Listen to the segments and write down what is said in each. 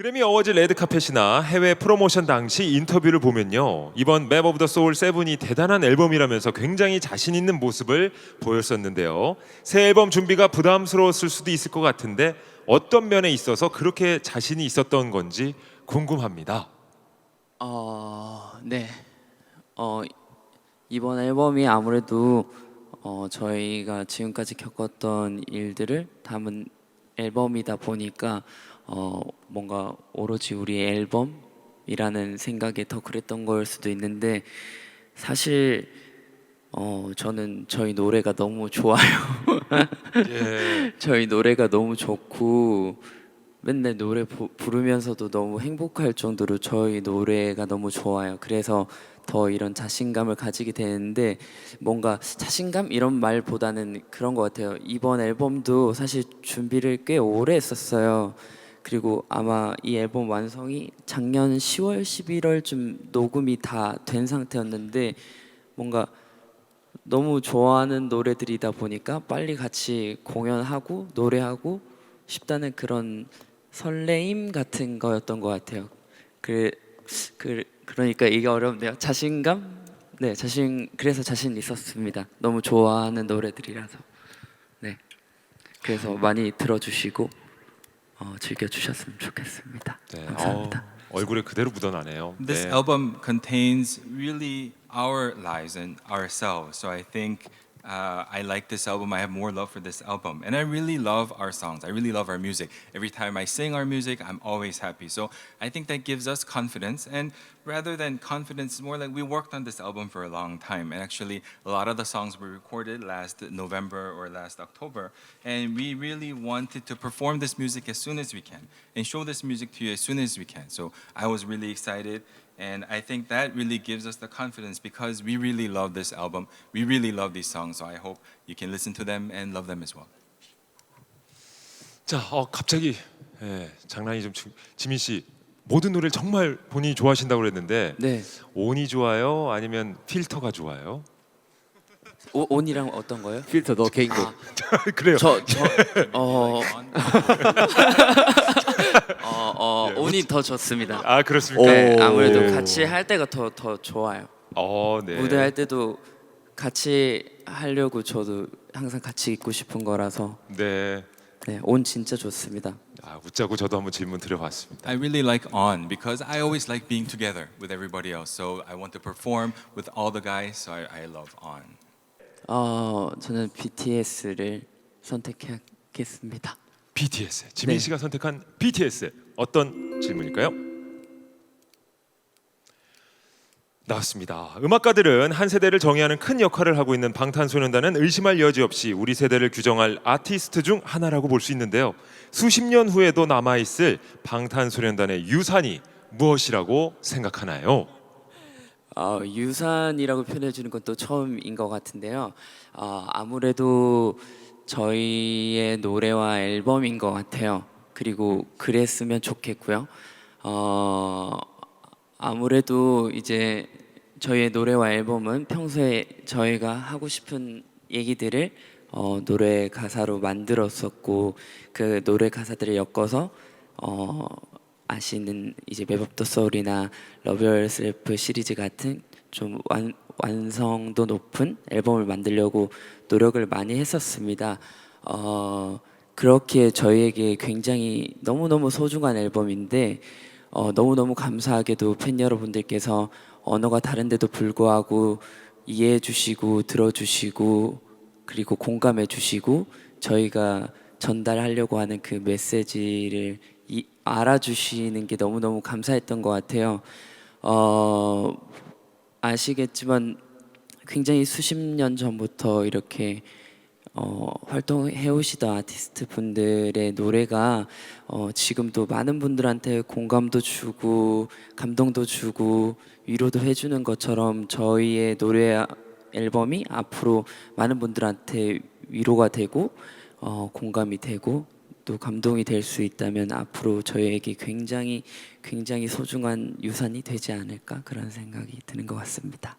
그래미 어워즈 레드카펫이나 해외 프로모션 당시 인터뷰를 보면요. 이번 맵 오브 더 소울 세븐이 대단한 앨범이라면서 굉장히 자신 있는 모습을 보였었는데요. 새 앨범 준비가 부담스러웠을 수도 있을 것 같은데 어떤 면에 있어서 그렇게 자신이 있었던 건지 궁금합니다. 어, 네. 어, 이번 앨범이 아무래도 어, 저희가 지금까지 겪었던 일들을 담은 앨범이다 보니까 어, 뭔가 오로지 우리 앨범이라는 생각에 더 그랬던 걸 수도 있는데 사실 어, 저는 저희 노래가 너무 좋아요. 예. 저희 노래가 너무 좋고 맨날 노래 부, 부르면서도 너무 행복할 정도로 저희 노래가 너무 좋아요. 그래서 더 이런 자신감을 가지게 되는데 뭔가 자신감 이런 말보다는 그런 것 같아요. 이번 앨범도 사실 준비를 꽤 오래 했었어요. 그리고 아마 이 앨범 완성이 작년 10월, 11월쯤 녹음이 다 된 상태였는데 뭔가 너무 좋아하는 노래들이다 보니까 빨리 같이 공연하고 노래하고 싶다는 그런 설레임 같은 거였던 것 같아요. 그, 그 그러니까 이게 어렵네요. 자신감? 네, 자신 그래서 자신 있었습니다. 너무 좋아하는 노래들이라서. 네. 그래서 많이 들어 주시고 어, 즐겨주셨으면 좋겠습니다. 네. 감사합니다. 어, 얼굴에 그대로 묻어나네요. This 네. album contains really our lives and ourselves. So I think uh, I like this album. I have more love for this album. And I really love our songs. I really love our music. Every time I sing our music, I'm always happy. So I think that gives us confidence. And rather than confidence, it's more like we worked on this album for a long time. And actually, a lot of the songs were recorded last November or last October. And we really wanted to perform this music as soon as we can and show this music to you as soon as we can. So I was really excited. And I think that really gives us the confidence because we really love this album. We really love these songs. So I hope you can listen to them and love them as well. 자, 어, 갑자기 예, 장난이 좀 지- 지민 씨 모든 노래를 정말 본인이 좋아하신다고 그랬는데 네. 온이 좋아요? 아니면 필터가 좋아요? 오, 온이랑 어떤 거요? 필터 너 개인곡. 아, 그래요. 저, 저, 어, 어, 어, 온이 더 좋습니다. 아 그렇습니까? 네, 오. 아무래도 같이 할 때가 더 더 좋아요. 어, 네. 무대 할 때도 같이 하려고 저도 항상 같이 있고 싶은 거라서 네. 네, 온 진짜 좋습니다. 아, 웃자고 저도 한번 질문 드려봤습니다. I really like On because I always like being together with everybody else. So I want to perform with all the guys. So I, I love On. 어, 저는 BTS를 선택하겠습니다. BTS. 지민 네. 씨가 선택한 BTS 어떤 질문일까요? 나왔습니다. 음악가들은 한 세대를 정의하는 큰 역할을 하고 있는 방탄소년단은 의심할 여지 없이 우리 세대를 규정할 아티스트 중 하나라고 볼 수 있는데요. 수십 년 후에도 남아 있을 방탄소년단의 유산이 무엇이라고 생각하나요? 어, 유산이라고 표현해 주는 건 또 처음인 것 같은데요. 어, 아무래도 저희의 노래와 앨범인 것 같아요. 그리고 그랬으면 좋겠고요. 어, 아무래도 이제 저희의 노래와 앨범은 평소에 저희가 하고 싶은 얘기들을 어, 노래 가사로 만들었었고 그 노래 가사들을 엮어서 어, 아시는 이제 맵업더 소울이나 러브 열셀프 시리즈 같은 좀 완, 완성도 높은 앨범을 만들려고 노력을 많이 했었습니다. 어, 그렇게 저희에게 굉장히 너무너무 소중한 앨범인데 어, 너무너무 감사하게도 팬 여러분들께서 언어가 다른데도 불구하고 이해해 주시고 들어주시고 그리고 공감해 주시고 저희가 전달하려고 하는 그 메시지를 이, 알아주시는 게 너무너무 감사했던 것 같아요. 어, 아시겠지만 굉장히 수십 년 전부터 이렇게 어, 활동해 오시던 아티스트 분들의 노래가 어, 지금도 많은 분들한테 공감도 주고 감동도 주고 위로도 해주는 것처럼 저희의 노래 앨범이 앞으로 많은 분들한테 위로가 되고 어, 공감이 되고 또 감동이 될 수 있다면 앞으로 저희에게 굉장히 굉장히 소중한 유산이 되지 않을까 그런 생각이 드는 것 같습니다.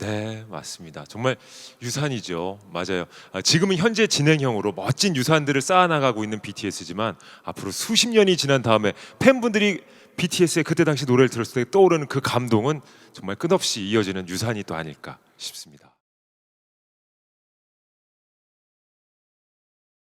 네, 맞습니다. 정말 유산이죠. 맞아요. 아, 지금은 현재 진행형으로 멋진 유산들을 쌓아나가고 있는 BTS지만 앞으로 수십 년이 지난 다음에 팬분들이 BTS의 그때 당시 노래를 들었을 때 떠오르는 그 감동은 정말 끝없이 이어지는 유산이 또 아닐까 싶습니다.